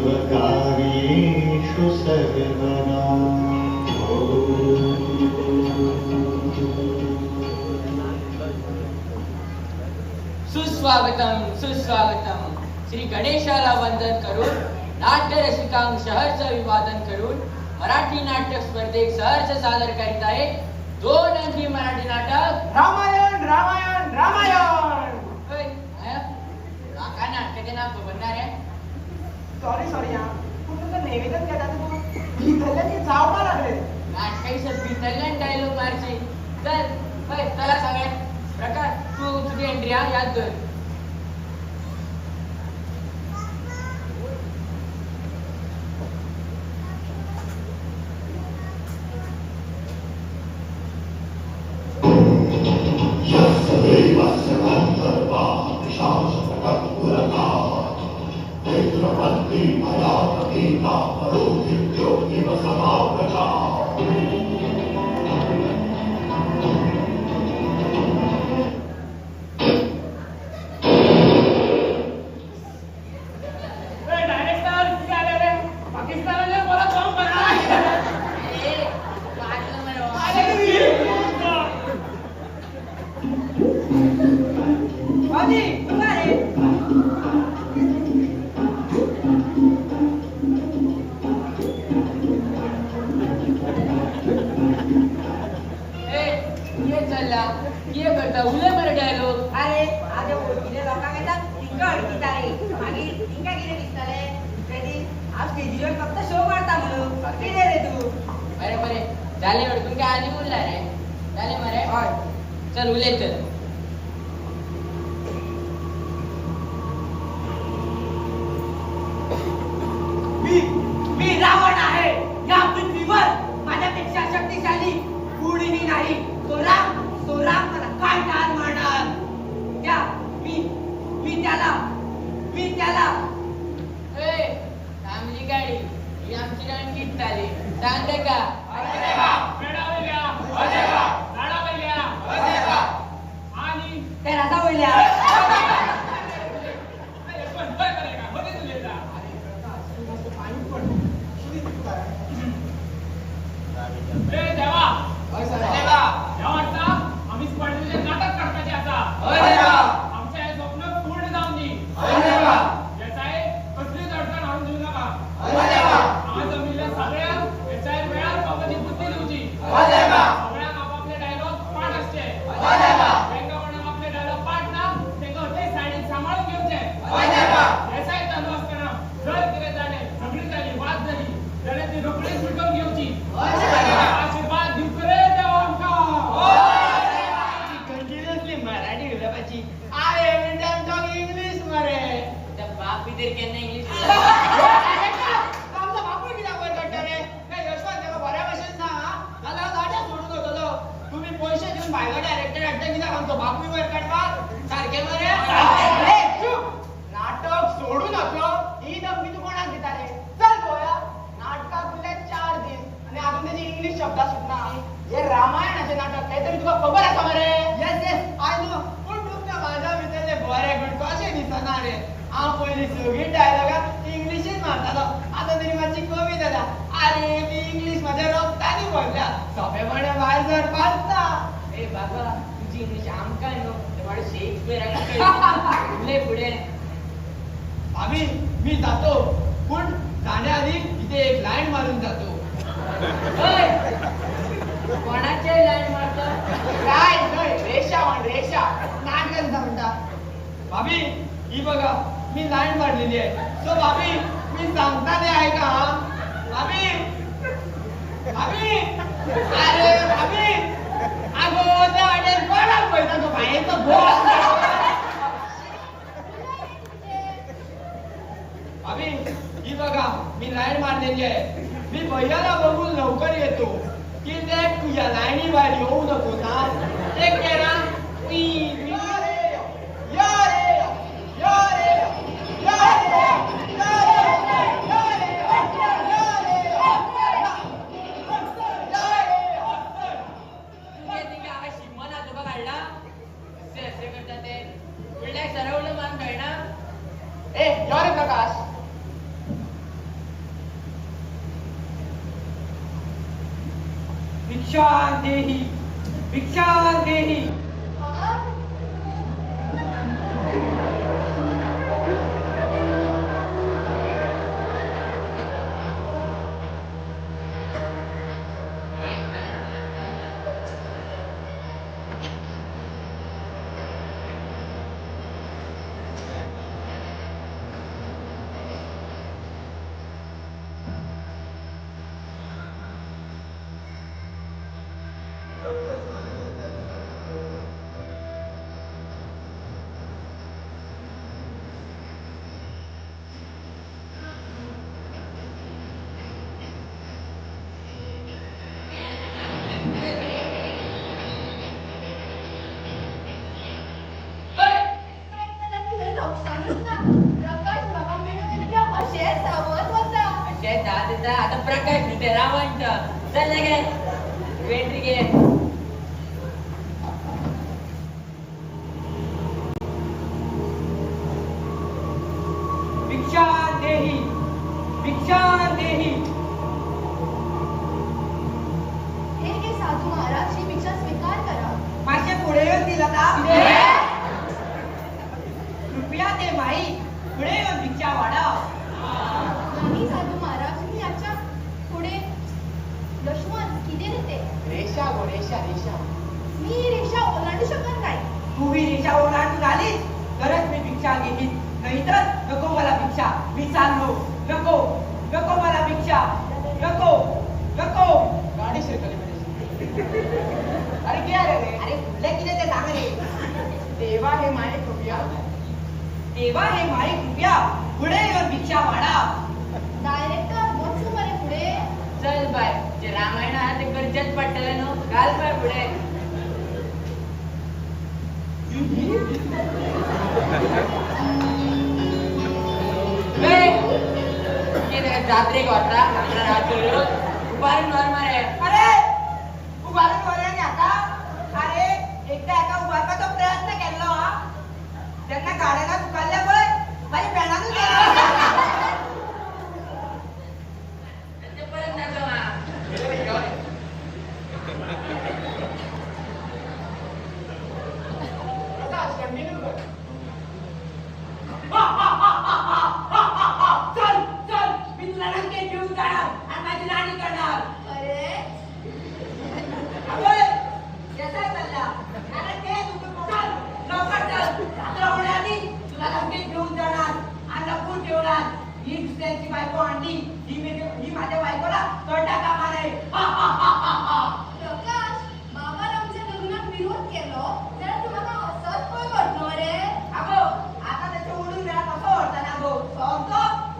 सर्वकार्येषु सर्वदा सुस्वागतम सुस्वागतम। श्री गणेशाला वंदन करून नाट्य रसिकांक सहर्ष अभिवादन करून मराठी नाट्य स्पर्धेत सहर्ष सादर करीत आहे दोन अंकी मराठी नाटक म्हणला ये करता उले बरं डायलॉग अरे आज ओळखीच्या लोकांना तिंका ओळखीत आहे. मागीर तिंका कितें दिसताले. रेडी हांव स्टेजीर फक्त शो मारता म्हणून. कितें रे तूं. बरें बरें. जालें म्हणून तुमकां आनी उरला रे. जालें मरे. हय. चल उलय तर इंग्लिश शब्द सुटना हे रामायणाचे नाटक हे तरी तुका खबर आसा मरे येस येस आय नो पूण तुमच्या माझ्या भितरले बरे गुण कशें दिसना रे हांव पयलीं सगळी डायलॉगां इंग्लिशीन मारतालो आतां तरी मातशी कमी जाला अरे मी इंग्लिश म्हज्या रक्तानी भरल्या सोंपेपणे भायर सरपाच ना ए बाबा तुझी इंग्लिश आमकां न्हू ते वाडे शेक्सपियर उले फुडें भाभी मी जातो. पण जाण्याआधी इथे एक लाईन मारून जातो. कोणाचे लाईन मारतो? काय? नाही रेषा म्हण रेषा. नाटकांचा म्हणता भाभी ही बघा मी लाईन मारलेली आहे. सो भाभी मी सांगता ते ऐका हा भाभी भाभी अरे भाभी अगो त्या वाटेत कोणाक पळयता तो बाहेरचा बोल. भाभी ही बघा मी लाईन मारलेली आहे. मी भैयाला じゃないには両の子だ。भिक्षां देहि भिक्षां देहि। येता आता प्रकाश न्हू रावण चल ना गे वेंट्री घे. भिक्षां देहि. भिक्षां देहि. माझे पुढे येऊन दिला का कृपया ते माई पुढे येऊन भिक्षा वाढव रेषा रेषा रेषा तू ही रेषा ओलांडून आलीस. तरच मी भिक्षा घेईन. नाहीतर नको मला भिक्षा. मी चाललो. नको. नको मला भिक्षा. नको. नको. गाडी शिरकली अरे क्या रे अरे. कुठले किती ते सांग रे. देवा हे माये कृपया. तेव्हा हे माई कृपया. पुढे येऊन भिक्षा वाढा चल कितें जात्रेक वता आपल्या हात धरून मरे. अरे उभारून वऱ्याने आता. अरे एकदा एका उभारपाचा प्रयत्न केला हा. त्यांना गाड्याला चुकाल्या पळय माझी पॅनानच परत जातो हा. चल चल मी तुला रंगे घेऊन जाणार आणि माझी राणी करणार अबे, कसा चालला? अरे ते तुझं चल, लवकर चल. रात्र होण्याआधी तुला रंगेत घेऊन जाणार आणि लपून ठेवणार. ही दुसऱ्याची बायको आणली ही मी ही माझ्या बायकोला कळता कामा नये हा, हा, हा, हा, हा. अगो, आता त्याच्या उडून गेला कसं वाटतं ना गो? सांगतो, उभारून वाटतं. ओय, ते लॅबमध्ये कमी कर आणि याच्यात चल. ऑल लिसन आज सीता स्वयंवर आहे जो हे धनुष्य उचलून त्याचे तुकडे करणार त्याच्या गळ्यात सीता हार घालणार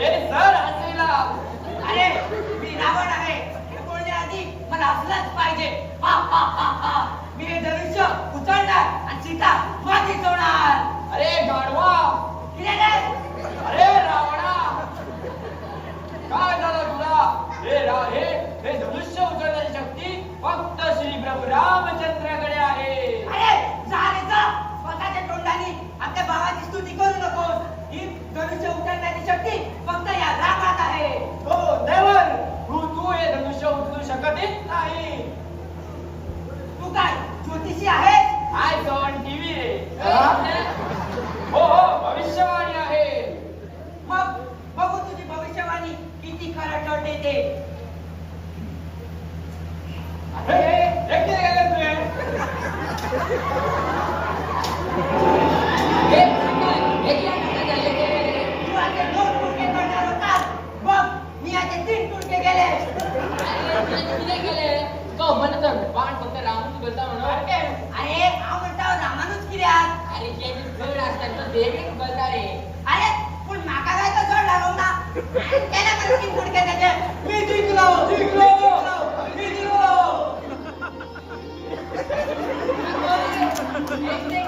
रावणा सर अरे मी रावण आहे. हे बोलण्याआधी मला असलाच पाहिजे. हा, हा, हा, हा. मी हे धनुष्य उचलणार आणि सीता मातीत होणार अरे गाढवा. किती त्यांचं देवीक बघारे अरे पण माका काय तर जोड लागो ना त्याला पण मी